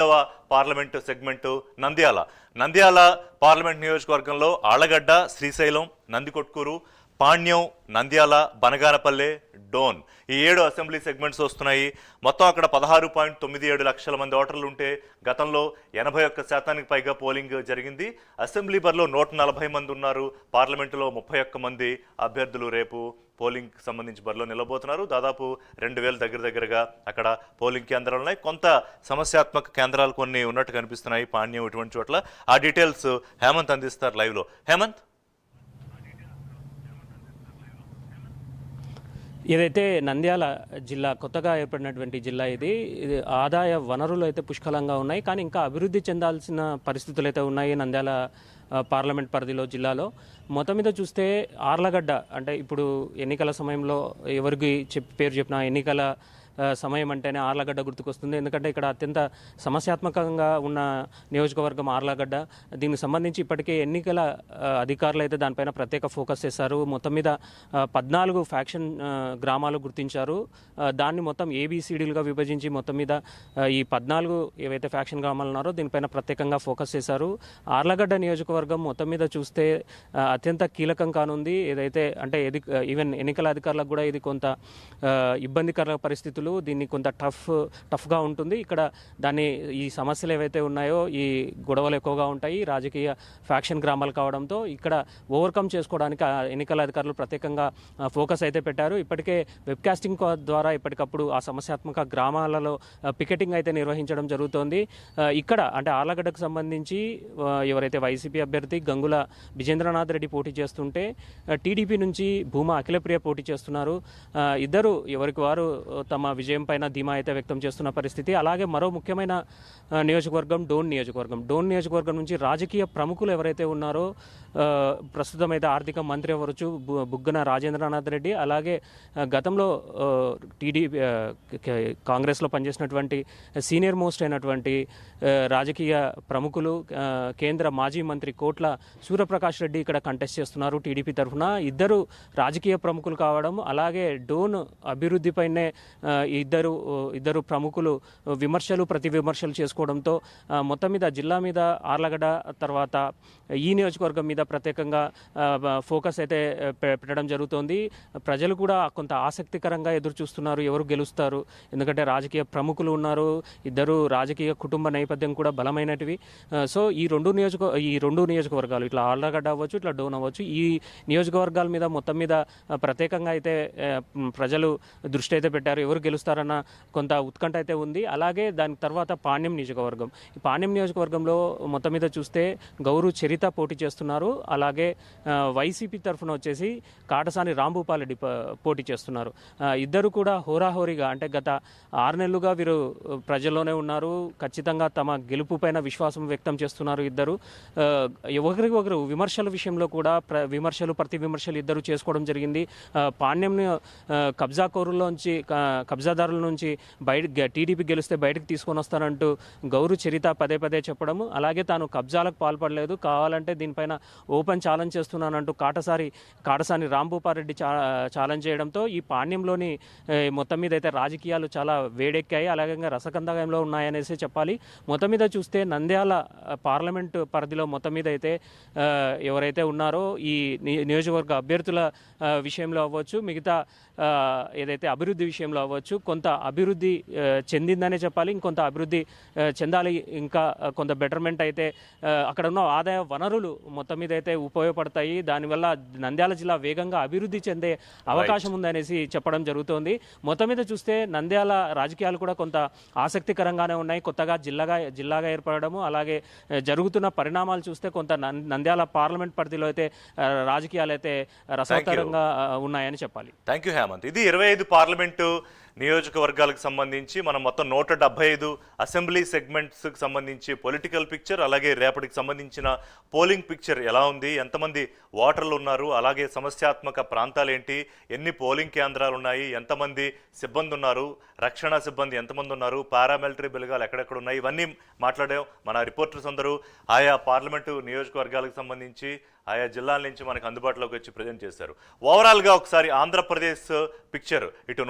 రెండవ parliament segment Nandyal. Nandyal parliament నియోజకవర్గంలో ఆళ్ళగడ్డ శ్రీశైలం నందికొట్కూరు పాణ్యం నంద్యాల బనగానపల్లె డోన్. ఈ ఏడు అసెంబ్లీ సెగ్మెంట్స్ వస్తున్నాయి. మొత్తం అక్కడ పదహారు పాయింట్ తొమ్మిది ఏడు లక్షల మంది ఓటర్లు ఉంటే గతంలో ఎనభై ఒక్క శాతానికి పైగా పోలింగ్ జరిగింది. అసెంబ్లీ బరిలో నూట నలభై మంది ఉన్నారు. పార్లమెంటులో ముప్పై ఒక్క మంది అభ్యర్థులు రేపు పోలింగ్ సంబంధించి బరిలో నిలబోతున్నారు. దాదాపు రెండు వేల దగ్గర దగ్గరగా అక్కడ పోలింగ్ కేంద్రాలు ఉన్నాయి. కొంత సమస్యాత్మక కేంద్రాలు కొన్ని ఉన్నట్టు కనిపిస్తున్నాయి. పాణ్యం ఇటువంటి చోట్ల. ఆ డీటెయిల్స్ హేమంత్ అందిస్తారు లైవ్లో. హేమంత్? ఏదైతే నంద్యాల జిల్లా కొత్తగా ఏర్పడినటువంటి జిల్లా ఇది ఇది ఆదాయ వనరులు అయితే పుష్కలంగా ఉన్నాయి. కానీ ఇంకా అభివృద్ధి చెందాల్సిన పరిస్థితులు అయితే ఉన్నాయి నంద్యాల పార్లమెంట్ పరిధిలో జిల్లాలో. మొత్తం మీద చూస్తే ఆర్లగడ్డ అంటే ఇప్పుడు ఎన్నికల సమయంలో ఎవరికి చెప్పి పేరు చెప్పినా ఎన్నికల సమయం అంటేనే ఆర్లగడ్డ గుర్తుకొస్తుంది. ఎందుకంటే ఇక్కడ అత్యంత సమస్యాత్మకంగా ఉన్న నియోజకవర్గం ఆర్లగడ్డ. దీనికి సంబంధించి ఇప్పటికే ఎన్నికల అధికారులు అయితే దానిపైన ప్రత్యేక ఫోకస్ చేశారు. మొత్తం మీద పద్నాలుగు ఫ్యాక్షన్ గ్రామాలు గుర్తించారు. దాన్ని మొత్తం ఏబిసిడీలుగా విభజించి మొత్తం మీద ఈ పద్నాలుగు ఏవైతే ఫ్యాక్షన్ గ్రామాలు ఉన్నారో దీనిపైన ప్రత్యేకంగా ఫోకస్ చేశారు. ఆర్లగడ్డ నియోజకవర్గం మొత్తం మీద చూస్తే అత్యంత కీలకం కానుంది. ఏదైతే అంటే ఇది ఈవెన్ ఎన్నికల అధికారులకు కూడా ఇది కొంత ఇబ్బందికర పరిస్థితి రైతులు దీన్ని కొంత టఫ్ టఫ్గా ఉంటుంది. ఇక్కడ దాన్ని ఈ సమస్యలు ఏవైతే ఉన్నాయో ఈ గొడవలు ఎక్కువగా ఉంటాయి. రాజకీయ ఫ్యాక్షన్ గ్రామాలు కావడంతో ఇక్కడ ఓవర్కమ్ చేసుకోవడానికి ఎన్నికల అధికారులు ప్రత్యేకంగా ఫోకస్ అయితే పెట్టారు. ఇప్పటికే వెబ్కాస్టింగ్ ద్వారా ఇప్పటికప్పుడు ఆ సమస్యాత్మక గ్రామాలలో పికెటింగ్ అయితే నిర్వహించడం జరుగుతోంది. ఇక్కడ అంటే ఆలగడ్డకు సంబంధించి ఎవరైతే వైసీపీ అభ్యర్థి గంగుల విజేంద్రనాథ్ రెడ్డి పోటీ చేస్తుంటే టీడీపీ నుంచి భూమా అఖిలప్రియ పోటీ చేస్తున్నారు. ఇద్దరు ఎవరికి వారు తమ విజయం పైన ధీమా అయితే వ్యక్తం చేస్తున్న పరిస్థితి. అలాగే మరో ముఖ్యమైన నియోజకవర్గం డోన్ నియోజకవర్గం. డోన్ నియోజకవర్గం నుంచి రాజకీయ ప్రముఖులు ఎవరైతే ఉన్నారో ప్రస్తుతం అయితే ఆర్థిక మంత్రి ఎవరొచ్చు బు- బుగ్గన రాజేంద్రనాథ్ రెడ్డి. అలాగే గతంలో టీడీపీ కాంగ్రెస్లో పనిచేసినటువంటి సీనియర్ మోస్ట్ అయినటువంటి రాజకీయ ప్రముఖులు కేంద్ర మాజీ మంత్రి కోట్ల సూర్యప్రకాష్ రెడ్డి ఇక్కడ కంటెస్ట్ చేస్తున్నారు టీడీపీ తరఫున. ఇద్దరు రాజకీయ ప్రముఖులు కావడం అలాగే డోన్ అభివృద్ధిపైనే ఇద్దరు ఇద్దరు ప్రముఖులు విమర్శలు ప్రతి విమర్శలు చేసుకోవడంతో మొత్తం మీద జిల్లా మీద ఆర్లగడ్డ తర్వాత ఈ నియోజకవర్గం మీద ప్రత్యేకంగా ఫోకస్ అయితే పెట్టడం జరుగుతోంది. ప్రజలు కూడా కొంత ఆసక్తికరంగా ఎదురు చూస్తున్నారు ఎవరు గెలుస్తారు. ఎందుకంటే రాజకీయ ప్రముఖులు ఉన్నారు ఇద్దరు రాజకీయ కుటుంబ నేపథ్యం కూడా బలమైనటివి. సో ఈ రెండు నియోజక ఈ రెండు నియోజకవర్గాలు ఇట్లా ఆళ్ళగడ్డ అవ్వచ్చు ఇట్లా డోన్ అవ్వచ్చు ఈ నియోజకవర్గాల మీద మొత్తం మీద ప్రత్యేకంగా అయితే ప్రజలు దృష్టి అయితే పెట్టారు ఎవరు గెలుస్తారన్న కొంత ఉత్కంఠ అయితే ఉంది. అలాగే దాని తర్వాత పాణ్యం నియోజకవర్గం. ఈ పాణ్యం నియోజకవర్గంలో మొత్తం మీద చూస్తే గౌరు చరిత పోటీ చేస్తున్నారు. అలాగే వైసీపీ తరఫున వచ్చేసి కాటసాని రాంభూపాలరెడ్డి పోటీ చేస్తున్నారు. ఇద్దరు కూడా హోరాహోరీగా అంటే గత ఆరు నెలలుగా వీరు ప్రజల్లోనే ఉన్నారు. ఖచ్చితంగా తమ గెలుపు పైన విశ్వాసం వ్యక్తం చేస్తున్నారు ఇద్దరు. ఒకరికి ఒకరు విమర్శల విషయంలో కూడా ప్ర విమర్శలు ప్రతి విమర్శలు ఇద్దరు చేసుకోవడం జరిగింది. పాణ్యం పాణ్యంని కబ్జా కోరుల్లోంచి కబ్జా కబ్జాదారుల నుంచి బయట టీడీపీ గెలిస్తే బయటకు తీసుకొని వస్తానంటూ గౌరు చరిత పదే పదే చెప్పడము. అలాగే తాను కబ్జాలకు పాల్పడలేదు. కావాలంటే దీనిపైన ఓపెన్ ఛాలెంజ్ చేస్తున్నానంటూ కాటసారి కాటసాని రాంభూపారెడ్డి చా ఛాలెంజ్ చేయడంతో ఈ పాణ్యంలోని మొత్తం మీద అయితే రాజకీయాలు చాలా వేడెక్కాయి. అలాగే రసకందకంలో ఉన్నాయనేసి చెప్పాలి. మొత్తం మీద చూస్తే నంద్యాల పార్లమెంట్ పరిధిలో మొత్తం మీద అయితే ఎవరైతే ఉన్నారో ఈ నియోజకవర్గ అభ్యర్థుల విషయంలో అవ్వచ్చు. మిగతా ఏదైతే అభివృద్ధి విషయంలో అవ్వచ్చు కొంత అభివృద్ధి చెందిందనే చెప్పాలి. ఇంకొంత అభివృద్ధి చెందాలి. ఇంకా కొంత బెటర్మెంట్ అయితే అక్కడ ఉన్న ఆదాయ వనరులు మొత్తం మీద అయితే ఉపయోగపడతాయి. దానివల్ల నంద్యాల జిల్లా వేగంగా అభివృద్ధి చెందే అవకాశం ఉందనేసి చెప్పడం జరుగుతోంది. మొత్తం మీద చూస్తే నంద్యాల రాజకీయాలు కూడా కొంత ఆసక్తికరంగానే ఉన్నాయి. కొత్తగా జిల్లాగా జిల్లాగా ఏర్పడము అలాగే జరుగుతున్న పరిణామాలు చూస్తే కొంత నంద్యాల పార్లమెంట్ పరిధిలో అయితే రాజకీయాలు అయితే రసవత్తరంగా ఉన్నాయని చెప్పాలి. థ్యాంక్ యూ హేమంత్ ఇది ఇరవై ఐదు పార్లమెంటు నియోజకవర్గాలకు సంబంధించి మనం మొత్తం నూట డెబ్బై ఐదు అసెంబ్లీ సెగ్మెంట్స్కి సంబంధించి పొలిటికల్ పిక్చర్ అలాగే రేపటికి సంబంధించిన పోలింగ్ పిక్చర్ ఎలా ఉంది ఎంతమంది ఓటర్లు ఉన్నారు అలాగే సమస్యాత్మక ప్రాంతాలు ఏంటి ఎన్ని పోలింగ్ కేంద్రాలు ఉన్నాయి ఎంతమంది సిబ్బంది ఉన్నారు రక్షణ సిబ్బంది ఎంతమంది ఉన్నారు పారామిలిటరీ బెలగాలు ఎక్కడెక్కడ ఉన్నాయి ఇవన్నీ మాట్లాడాం. మన రిపోర్టర్స్ అందరూ ఆయా పార్లమెంటు నియోజకవర్గాలకు సంబంధించి ఆయా జిల్లాల నుంచి మనకు అందుబాటులోకి వచ్చి ప్రజెంట్ చేశారు. ఓవరాల్గా ఒకసారి ఆంధ్రప్రదేశ్ పిక్చర్ ఇటు